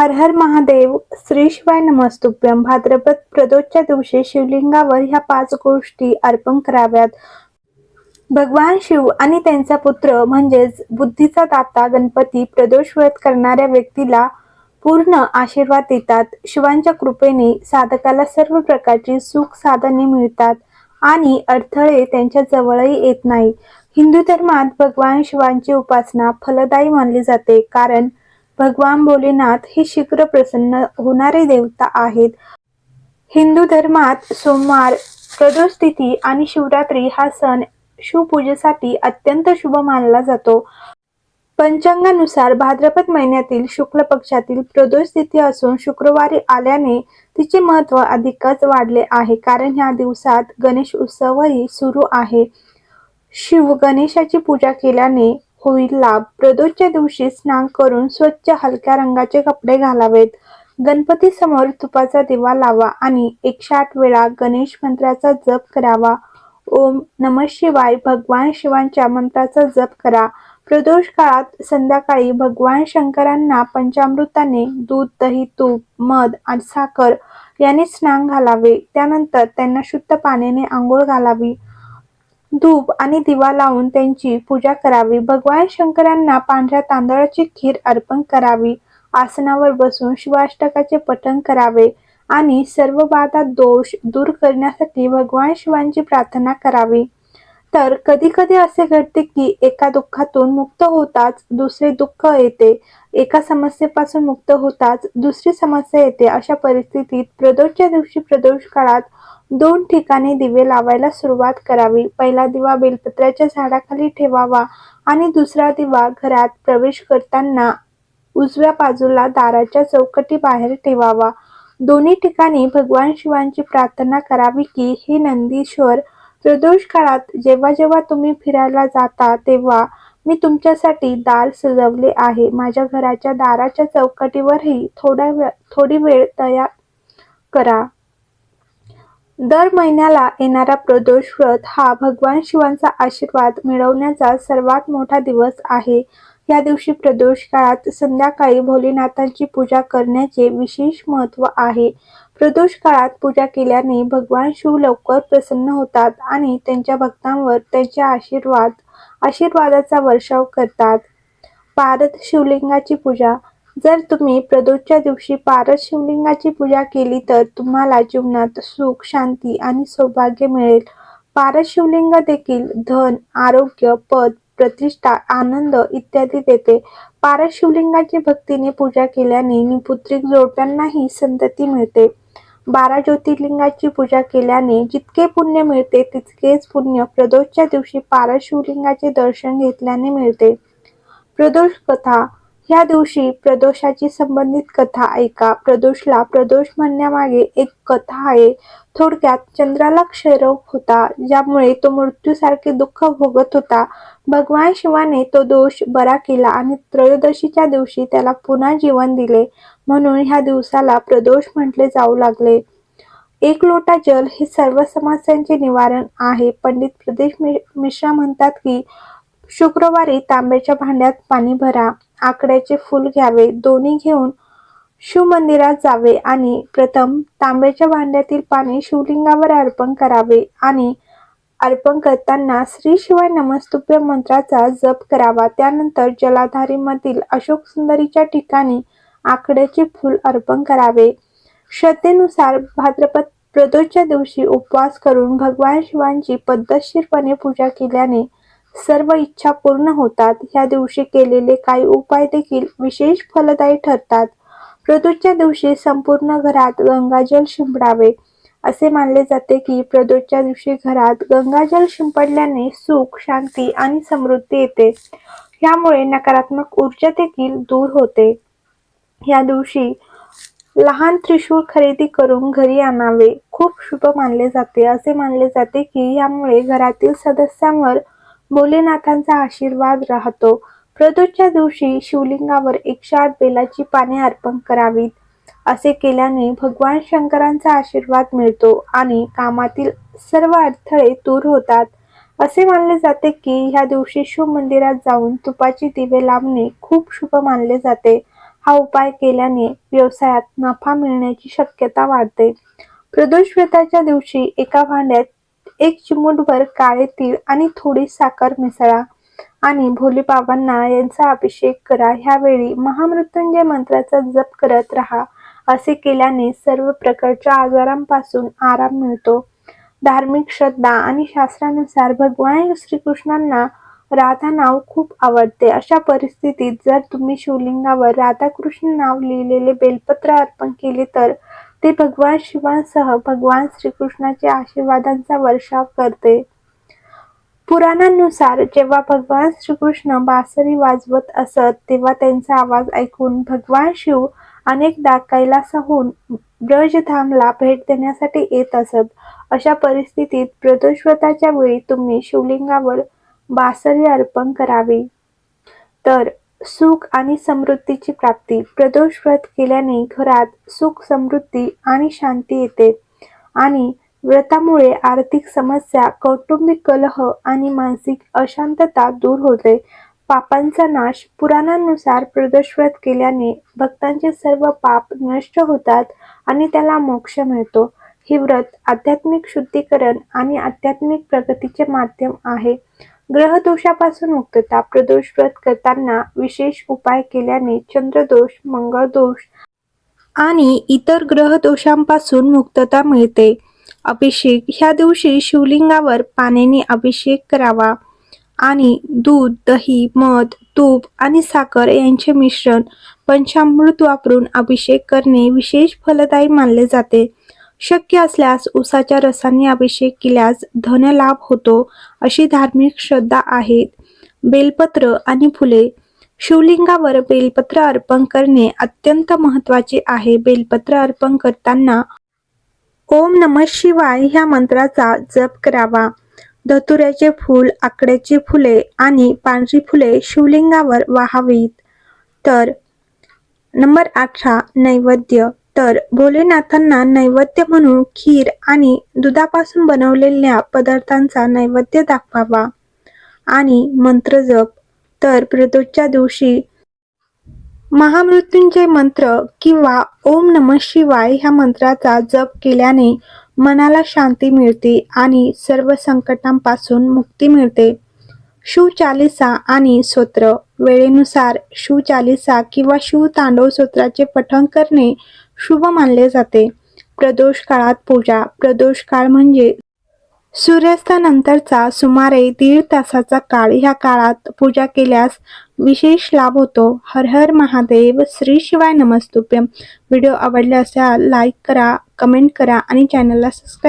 हर हर महादेव श्री शिवाय नमस्तुभ्यम भाद्रपद प्रदोषच्या दिवशी शिवलिंगावर ह्या पाच गोष्टी अर्पण कराव्यात. भगवान शिव आणि त्यांचा पुत्र म्हणजेच बुद्धीचा दाता गणपती प्रदोष व्रत करणाऱ्या व्यक्तीला पूर्ण आशीर्वाद देतात. शिवांच्या कृपेने साधकाला सर्व प्रकारची सुख साधने मिळतात आणि अडथळे त्यांच्या जवळही येत नाही. हिंदू धर्मात भगवान शिवांची उपासना फलदायी मानली जाते कारण भगवान भोलेनाथ हे शीघ्र प्रसन्न होणारे देवता आहेत. हिंदू धर्मात सोमवार प्रदोष तिथी आणि शिवरात्री हा सण शिवपूजेसाठी अत्यंत शुभ मानला जातो. पंचांगानुसार भाद्रपद महिन्यातील शुक्ल पक्षातील प्रदोष तिथी असून शुक्रवारी आल्याने तिचे महत्त्व अधिकच वाढले आहे. कारण ह्या दिवसात गणेश उत्सवही सुरू आहे. शिव गणेशाची पूजा केल्याने होईल लाभ प्रदोषच्या दिवशी स्नान करून स्वच्छ हलक्या रंगाचे कपडे घालावेत. गणपती समोर तुपाचा दिवा लावा आणि एकशे आठ वेळा गणेश मंत्राचा जप करावा. ओम नम शिवाय भगवान शिवांच्या मंत्राचा जप करा. प्रदोष काळात संध्याकाळी भगवान शंकरांना पंचामृताने दूध दही तूप मध आणि साखर याने स्नान घालावे. त्यानंतर त्यांना शुद्ध पाण्याने आंघोळ घालावी. धूप आणि दिवा लावून त्यांची पूजा करावी. भगवान शंकरांना पांढऱ्या तांदळाची खीर अर्पण करावी. आसनावर बसून शिवाष्टकाचे पठण करावे आणि सर्व बाधा दोष दूर करण्यासाठी भगवान शिवांची प्रार्थना करावी. तर कधी कधी असे घडते की एका दुःखातून मुक्त होताच दुसरे दुःख येते. एका समस्येपासून मुक्त होताच दुसरी समस्या येते. अशा परिस्थितीत प्रदोषच्या दिवशी प्रदोष काळात दोन ठिकाणी दिवे लावायला सुरुवात करावी. पहिला दिवा बेलपत्राच्या झाडाखाली ठेवावा आणि दुसरा दिवा घरात प्रवेश करताना उजव्या बाजूला दाराच्या चौकटी बाहेर ठेवावा. दोन्ही ठिकाणी भगवान शिवांची प्रार्थना करावी की हे नंदीश्वर प्रदोष काळात जेव्हा जेव्हा तुम्ही फिरायला जाता तेव्हा मी तुमच्यासाठी दार सजवले आहे. माझ्या घराच्या दाराच्या चौकटीवरही थोडा वेळ थोडी वेळ तयार करा. दर महिन्याला येणारा प्रदोष व्रत हा भगवान शिवांचा आशीर्वाद मिळवण्याचा सर्वात मोठा दिवस आहे. या दिवशी प्रदोष काळात संध्याकाळी भोलेनाथांची पूजा करण्याचे विशेष महत्त्व आहे. प्रदोष काळात पूजा केल्याने भगवान शिव लवकर प्रसन्न होतात आणि त्यांच्या भक्तांवर त्यांचे आशीर्वाद आशीर्वादाचा वर्षाव करतात. पारद शिवलिंगाची पूजा. जर तुम्ही प्रदोषच्या दिवशी पारद शिवलिंगाची पूजा केली तर तुम्हाला जीवनात सुख शांती आणि सौभाग्य मिळेल. पारद शिवलिंग देखील धन आरोग्य पद प्रतिष्ठा आनंद इत्यादी देते. पारद शिवलिंगाची भक्तीने पूजा केल्याने निपुत्रिक जोडप्यांनाही संतती मिळते. बारा ज्योतिर्लिंगाची पूजा केल्याने जितके पुण्य मिळते तितकेच पुण्य प्रदोषच्या दिवशी पारद शिवलिंगाचे दर्शन घेतल्याने मिळते. प्रदोष कथा ह्या दिवशी प्रदोषाची संबंधित कथा ऐका. प्रदोषला प्रदोष म्हणण्यामागे एक कथा आहे. थोडक्यात चंद्राला क्षयरोग होता ज्यामुळे तो मृत्यूसारखे दुःख भोगत होता. भगवान शिवाने तो दोष बरा केला आणि त्रयोदशीच्या दिवशी त्याला पुन्हा जीवन दिले. म्हणून ह्या दिवसाला प्रदोष म्हटले जाऊ लागले. एक लोटा जल हे सर्व समस्यांचे निवारण आहे. पंडित प्रदेश मिश्रा म्हणतात की शुक्रवारी तांब्याच्या भांड्यात पाणी भरा. आकड्याचे फूल घ्यावे. दोन्ही घेऊन शिवमंदिरात जावे आणि प्रथम तांब्याच्या भांड्यातील पाणी शिवलिंगावर अर्पण करावे आणि अर्पण करताना श्री शिवाय नमस्तुभ्य मंत्राचा जप करावा. त्यानंतर जलाधारीमधील अशोक सुंदरीच्या ठिकाणी आकड्याचे फूल अर्पण करावे. श्रद्धेनुसार भाद्रपद प्रदोषच्या दिवशी उपवास करून भगवान शिवांची पद्धतशीरपणे पूजा केल्याने सर्व इच्छा पूर्ण होतात. ह्या दिवशी केलेले काही उपाय देखील विशेष फलदायी ठरतात. प्रदोषच्या दिवशी संपूर्ण घरात गंगाजल शिंपडावे. असे मानले जाते की प्रदोषच्या दिवशी घरात गंगाजल शिंपडल्याने सुख शांती आणि समृद्धी येते. ह्यामुळे नकारात्मक ऊर्जा देखील दूर होते. या दिवशी लहान त्रिशूळ खरेदी करून घरी आणावे. खूप शुभ मानले जाते. असे मानले जाते की यामुळे घरातील सदस्यांवर भोलेनाथांचा आशीर्वाद राहतो. प्रदोषच्या दिवशी शिवलिंगावर एकशे आठ बेलाची पाने अर्पण करावीत. असे केल्याने भगवान शंकरांचा आशीर्वाद मिळतो आणि कामातील सर्व अडथळे दूर होतात. असे मानले जाते की ह्या दिवशी शिव मंदिरात जाऊन तुपाची दिवे लावणे खूप शुभ मानले जाते. हा उपाय केल्याने व्यवसायात नफा मिळण्याची शक्यता वाढते. प्रदोष व्रताच्या दिवशी एका भांड्यात एक चिमूटभर काळे तीळ आणि थोडी साखर मिसळा आणि भोले बाबांना यांचा अभिषेक करा. ह्यावेळी महामृत्युंजय मंत्राचा जप करत राहा असे केल्याने सर्व प्रकारच्या आजारांपासून आराम मिळतो. धार्मिक श्रद्धा आणि शास्त्रानुसार भगवान श्रीकृष्णांना राधा नाव खूप आवडते. अशा परिस्थितीत जर तुम्ही शिवलिंगावर राधाकृष्ण नाव लिहिलेले बेलपत्र अर्पण केले तर ते भगवान शिवांसह भगवान श्रीकृष्णाच्या आशीर्वादांचा वर्षाव करते. पुराणांनुसार जेव्हा भगवान श्रीकृष्ण बासरी वाजवत असत तेव्हा त्यांचा आवाज ऐकून भगवान शिव अनेकदा कैलासाहून ब्रजधामला भेट देण्यासाठी येत असत. अशा परिस्थितीत प्रदोषव्रताच्या वेळी तुम्ही शिवलिंगावर बासरी अर्पण करावी. तर सुख आणि समृद्धीची प्राप्ती. प्रदोष व्रत केल्याने घरात सुख समृद्धी आणि शांती येते आणि व्रतामुळे आर्थिक समस्या कौटुंबिक कलह आणि मानसिक अशांतता दूर होते. पापांचा नाश पुराणांनुसार प्रदोष व्रत केल्याने भक्तांचे सर्व पाप नष्ट होतात आणि त्याला मोक्ष मिळतो. हे व्रत आध्यात्मिक शुद्धीकरण आणि आध्यात्मिक प्रगतीचे माध्यम आहे. ग्रहदोषापासून मुक्तता प्रदोष व्रत करताना विशेष उपाय केल्याने चंद्रदोष मंगळ दोष आणि इतर ग्रह दोषांपासून मुक्तता मिळते. अभिषेक ह्या दिवशी शिवलिंगावर पाण्याने अभिषेक करावा आणि दूध दही मध तूप आणि साखर यांचे मिश्रण पंचामृत वापरून अभिषेक करणे विशेष फलदायी मानले जाते. शक्य असल्यास उसाच्या रसाने अभिषेक केल्यास धनलाभ होतो अशी धार्मिक श्रद्धा आहे बेलपत्र आणि फुले. शिवलिंगावर बेलपत्र अर्पण करणे अत्यंत महत्त्वाचे आहे. बेलपत्र अर्पण करताना ओम नम शिवाय ह्या मंत्राचा जप करावा. धतुऱ्याचे फूल आकड्याची फुले आणि पांढरी फुले शिवलिंगावर वाहावीत. तर नंबर अठरा नैवेद्य. तर भोलेनाथांना नैवेद्य म्हणून खीर आणि दुधापासून बनवलेल्या पदार्थांचा नैवेद्य दाखवावा. आणि मंत्र जप. तर प्रदोषच्या दिवशी महामृत्युंजय मंत्र किंवा ओम नम शिवाय ह्या मंत्राचा जप केल्याने मनाला शांती मिळते आणि सर्व संकटांपासून मुक्ती मिळते. शिवचालिसा आणि स्तोत्र वेळेनुसार शिवचालिसा किंवा शिव तांडव स्तोत्राचे पठण करणे शुभ मानले जाते. प्रदोष काळात पूजा. प्रदोष काळ म्हणजे सूर्यास्तानंतरचा सुमारे दीड तासाचा काळ. ह्या काळात पूजा केल्यास विशेष लाभ होतो. हर हर महादेव श्री शिवाय नमस्तुभ्यम व्हिडिओ आवडला असेल लाईक करा कमेंट करा आणि चॅनलला सबस्क्राईब